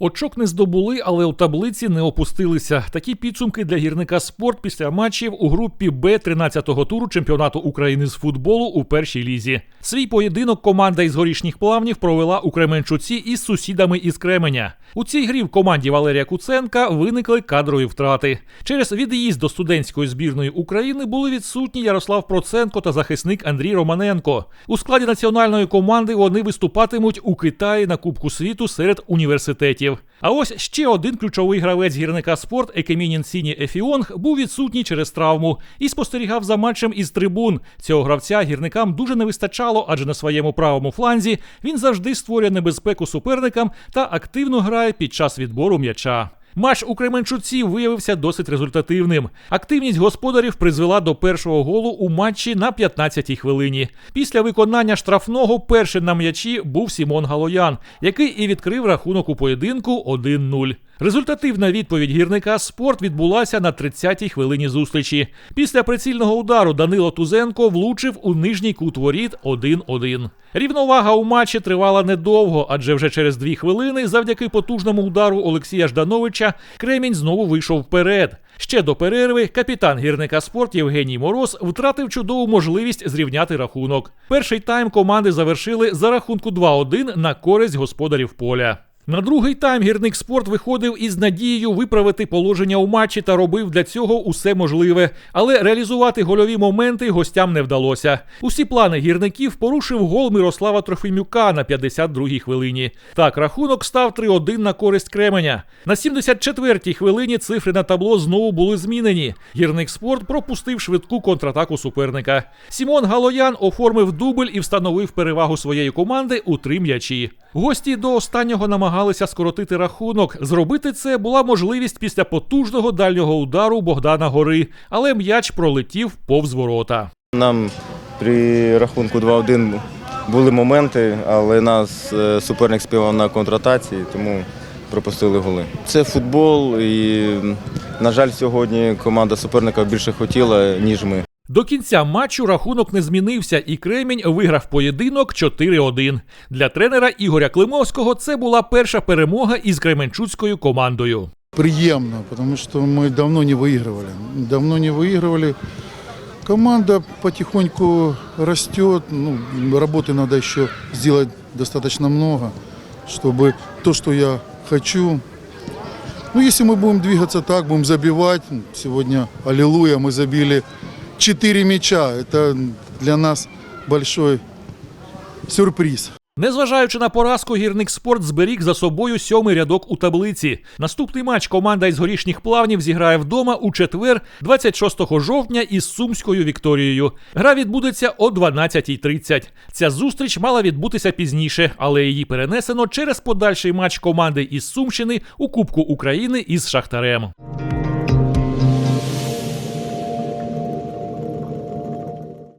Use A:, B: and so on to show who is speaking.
A: Очок не здобули, але у таблиці не опустилися. Такі підсумки для гірника спорт після матчів у групі Б 13-го туру чемпіонату України з футболу у першій лізі. Свій поєдинок команда із горішніх плавнів провела у Кременчуці із сусідами із Кременя. У цій грі в команді Валерія Куценка виникли кадрові втрати. Через від'їзд до студентської збірної України були відсутні Ярослав Проценко та захисник Андрій Романенко. У складі національної команди вони виступатимуть у Китаї на Кубку світу серед університетів. А ось ще один ключовий гравець гірника спорт Екемінін Сіні Ефіонг був відсутній через травму і спостерігав за матчем із трибун. Цього гравця гірникам дуже не вистачало, адже на своєму правому фланзі він завжди створює небезпеку суперникам та активно грає під час відбору м'яча. Матч у Кременчуці виявився досить результативним. Активність господарів призвела до першого голу у матчі на 15-й хвилині. Після виконання штрафного першим на м'ячі був Сімон Галоян, який і відкрив рахунок у поєдинку 1-0. Результативна відповідь гірника спорт відбулася на 30-й хвилині зустрічі. Після прицільного удару Данило Тузенко влучив у нижній кут воріт 1-1. Рівновага у матчі тривала недовго, адже вже через дві хвилини, завдяки потужному удару Олексія Ждановича, Кремінь знову вийшов вперед. Ще до перерви капітан гірника спорт Євгеній Мороз втратив чудову можливість зрівняти рахунок. Перший тайм команди завершили за рахунку 2-1 на користь господарів поля. На другий тайм гірник спорт виходив із надією виправити положення у матчі та робив для цього усе можливе, але реалізувати гольові моменти гостям не вдалося. Усі плани гірників порушив гол Мирослава Трофимюка на 52-й хвилині. Так, рахунок став 3-1 на користь Кременя. На 74-й хвилині цифри на табло знову були змінені. Гірник спорт пропустив швидку контратаку суперника. Сімон Галоян оформив дубль і встановив перевагу своєї команди у три м'ячі. Гості до останнього намагалися скоротити рахунок. Зробити це була можливість після потужного дальнього удару Богдана Гори, але м'яч пролетів повз ворота.
B: Нам при рахунку 2-1 були моменти, але нас е, суперник співав на контратаці, тому пропустили голи. Це футбол, і, на жаль, сьогодні команда суперника більше хотіла, ніж ми.
A: До кінця матчу рахунок не змінився, і Кремінь виграв поєдинок 4-1. Для тренера Ігоря Климовського це була перша перемога із кременчуцькою командою.
C: приемно, потому что мы давно не выигрывали. Давно не выигрывали. Команда потихоньку растет. Ну, работы надо еще сделать достаточно много, чтобы то, что я хочу. Ну, если мы будем двигаться так, будем забивать. Сегодня, аллилуйя, мы забили 4 мяча. Это для нас большой сюрприз.
A: Незважаючи на поразку, гірник спорт зберіг за собою сьомий рядок у таблиці. Наступний матч команда із горішніх плавнів зіграє вдома у четвер, 26 жовтня, із Сумською Вікторією. Гра відбудеться о 12.30. Ця зустріч мала відбутися пізніше, але її перенесено через подальший матч команди із Сумщини у Кубку України із Шахтарем.